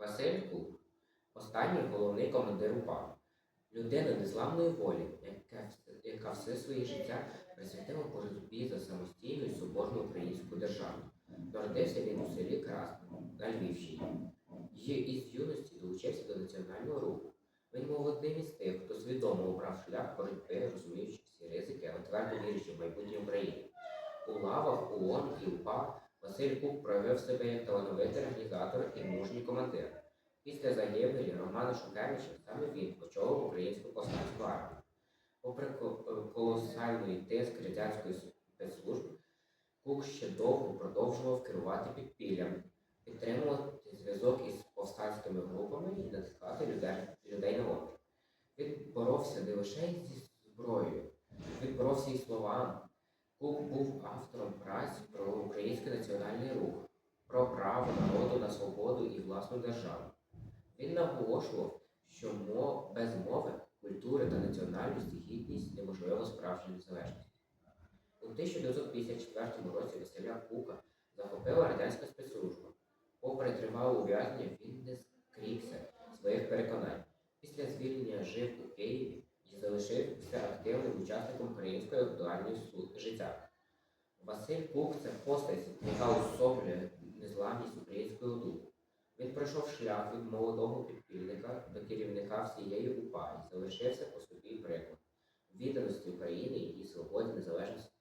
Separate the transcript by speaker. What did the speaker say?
Speaker 1: Василь Кук, останній головний командир УПА, людина незламної волі, яка, все своє життя присвятила боротьбі за самостійну і соборну українську державу. Народився він у селі Красне на Львівщині. Є із юності долучився до національного руху. Він був одним із тих, хто свідомо обрав шлях боротьби, розуміючи всі ризики, але твердо вірячи в майбутнє України. У лавах ООН і УПА Василь Кук проявив себе як талановитий організатор і мужній командир. Після загибелі Романа Шухевича саме він очолив українську повстанську армію. Попри е, колосальний тиск радянської спецслужб, Кук ще довго продовжував керувати підпіллям, підтримувати зв'язок із повстанськими групами і натискати людей, людей на опір. Він боровся не лише зі зброєю, він боровся і словами. Кук був автором праць про український національний рух, про право народу на свободу і власну державу. Він наголошував, що без мови, культури та національності гідність неможлива справжня незалежність. У 1954 році Василя Кука захопила радянська спецслужба. Попри тривале ув'язнення, він не скріпся своїх переконань. Після звільнення жив у залишився активним учасником української актуальної слу- життя. Василь Кук це постать, яка особлює незламність українського духу. Він пройшов шлях від молодого підпільника до керівника всієї УПА і залишився по собі приклад відданості України і свободі, незалежності.